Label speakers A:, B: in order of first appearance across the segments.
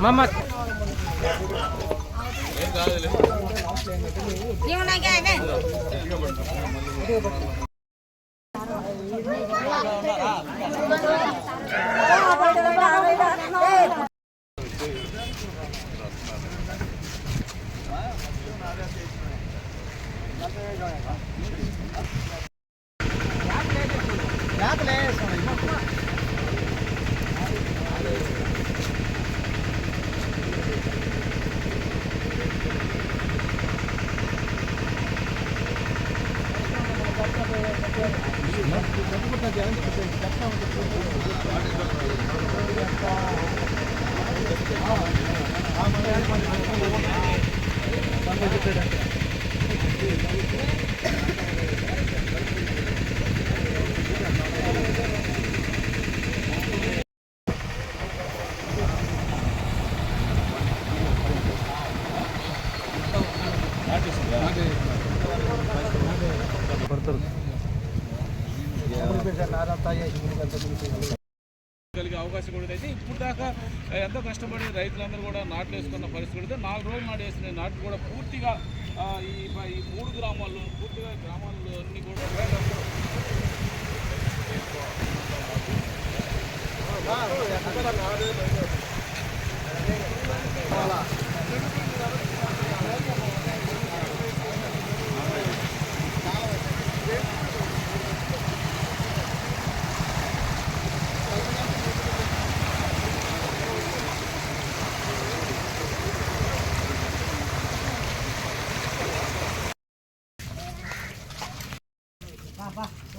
A: Mama. రాత్రి
B: కలిగే అవకాశం కూడా అయితే ఇప్పుడు దాకా ఎంతో కష్టపడి రైతులందరూ కూడా నాట్లు వేసుకున్న పరిస్థితి కూడా నాలుగు రోజులు నాటు వేసిన నాట్లు కూడా పూర్తిగా ఈ ఈ మూడు గ్రామాల్లో పూర్తిగా గ్రామాల్లో అన్ని కూడా
C: ఇక్కడ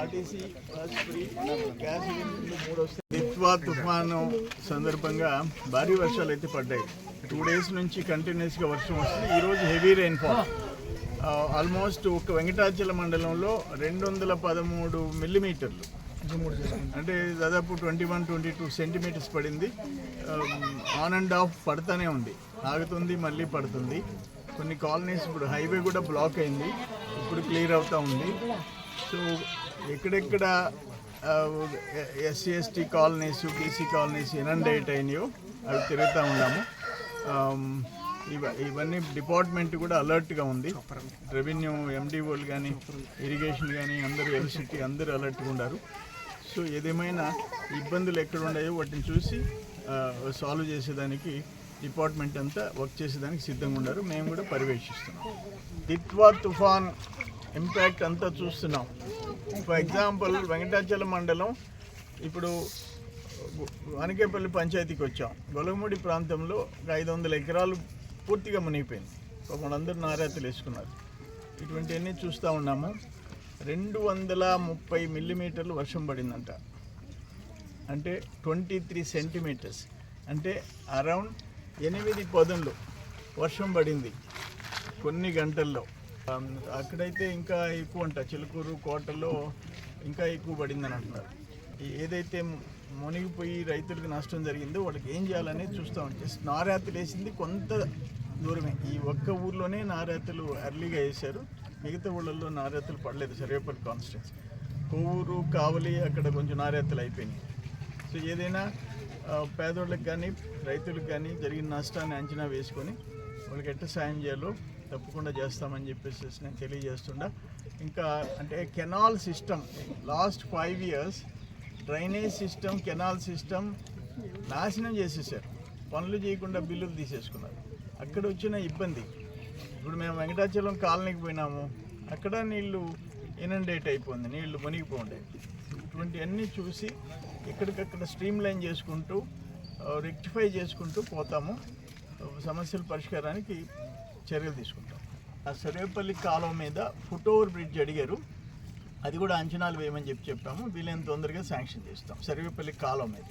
D: ఆర్టీసీ బస్ ఫ్రీ గ్యాస్ మూడు దిత్వా తుఫాను సందర్భంగా భారీ వర్షాలు అయితే పడ్డాయి. టూ డేస్ నుంచి కంటిన్యూస్గా వర్షం వస్తుంది. ఈరోజు హెవీ రెయిన్ఫాల్ ఆల్మోస్ట్ ఒక వెంకటాచల మండలంలో రెండు వందల పదమూడు మిల్లీమీటర్లు. అంటే దాదాపు twenty one twenty two centimetres పడింది ఆన్ అండ్ ఆఫ్ పడుతూనే ఉంది. ఆగుతుంది మళ్ళీ పడుతుంది. కొన్ని కాలనీస్ ఇప్పుడు హైవే కూడా బ్లాక్ అయింది. ఇప్పుడు క్లియర్ అవుతూ ఉంది. సో ఎక్కడెక్కడ SC ST colonies BC colonies inundate అయినాయో అవి తిరుగుతూ ఉన్నాము. ఇవ ఇవన్నీ డిపార్ట్మెంట్ కూడా అలర్ట్గా ఉంది. రెవెన్యూ ఎండిఓలు కానీ ఇరిగేషన్ కానీ అందరూ ఎలక్ట్రిసిటీ అందరూ అలర్ట్గా ఉన్నారు సో ఏదేమైనా ఇబ్బందులు ఎక్కడ ఉన్నాయో వాటిని చూసి సాల్వ్ చేసేదానికి డిపార్ట్మెంట్ అంతా వర్క్ చేసేదానికి సిద్ధంగా ఉన్నారు. మేము కూడా పర్యవేక్షిస్తున్నాం. దిత్వా తుఫాన్ ఇంపాక్ట్ అంతా చూస్తున్నాం. ఫర్ ఎగ్జాంపుల్ వెంకటాచలం మండలం ఇప్పుడు అనకేపల్లి పంచాయతీకి వచ్చాం. గొలగముడి ప్రాంతంలో ఒక ఐదు వందల ఎకరాలు పూర్తిగా మునిగిపోయింది. ఒక అందరూ నారాతలు వేసుకున్నారు. ఇటువంటివన్నీ చూస్తూ ఉన్నాము. రెండు వందల ముప్పై మిల్లీమీటర్లు వర్షం పడిందంట. అంటే ట్వంటీ త్రీ సెంటీమీటర్స్. అంటే అరౌండ్ ఎనిమిది పదులు వర్షం పడింది. కొన్ని గంటల్లో. అక్కడైతే ఇంకా ఎక్కువ అంట. చిలుకూరు కోటలో ఇంకా ఎక్కువ పడిందని అంటున్నారు. ఏదైతే మునిగిపోయి రైతులకు నష్టం జరిగిందో వాళ్ళకి ఏం చేయాలనేది చూస్తూ ఉంటే నారాతులు వేసింది కొంత దూరమే. ఈ ఒక్క ఊర్లోనే నారాతులు ఎర్లీగా వేశారు. మిగతా ఊళ్ళల్లో నారాతులు పడలేదు. సర్వేపల్లి కాన్స్టిట్యూన్సీ కొవ్వూరు కావలి అక్కడ కొంచెం నారాతులు అయిపోయినాయి. సో ఏదైనా పేదోళ్ళకి కానీ రైతులకు కానీ జరిగిన నష్టాన్ని అంచనా వేసుకొని వాళ్ళకి ఎట్ట సాయం చేయాలో తప్పకుండా చేస్తామని చెప్పేసి నేను తెలియజేస్తుండ. ఇంకా అంటే canal system last five years drainage system canal system నాశనం చేసేసారు. పనులు చేయకుండా బిల్లులు తీసేసుకున్నారు. అక్కడ వచ్చిన ఇబ్బంది. ఇప్పుడు మేము వెంకటాచలం కాలనీకి పోయినాము. అక్కడ నీళ్ళు ఇనండేట్ అయిపోయింది. నీళ్ళు మునిగిపోండే ఇటువంటివన్నీ చూసి ఎక్కడికక్కడ స్ట్రీమ్ లైన్ చేసుకుంటూ రెక్టిఫై చేసుకుంటూ పోతాము. సమస్యల పరిష్కారానికి చర్యలు తీసుకుంటాం. ఆ సర్వేపల్లి కాలువ మీద ఫుట్ ఓవర్ బ్రిడ్జ్ అడిగారు. అది కూడా అంచనాలు వేయమని చెప్పి చెప్పాము. వీలైన తొందరగా శాంక్షన్ చేస్తాం. సర్వేపల్లి కాలువ మీద.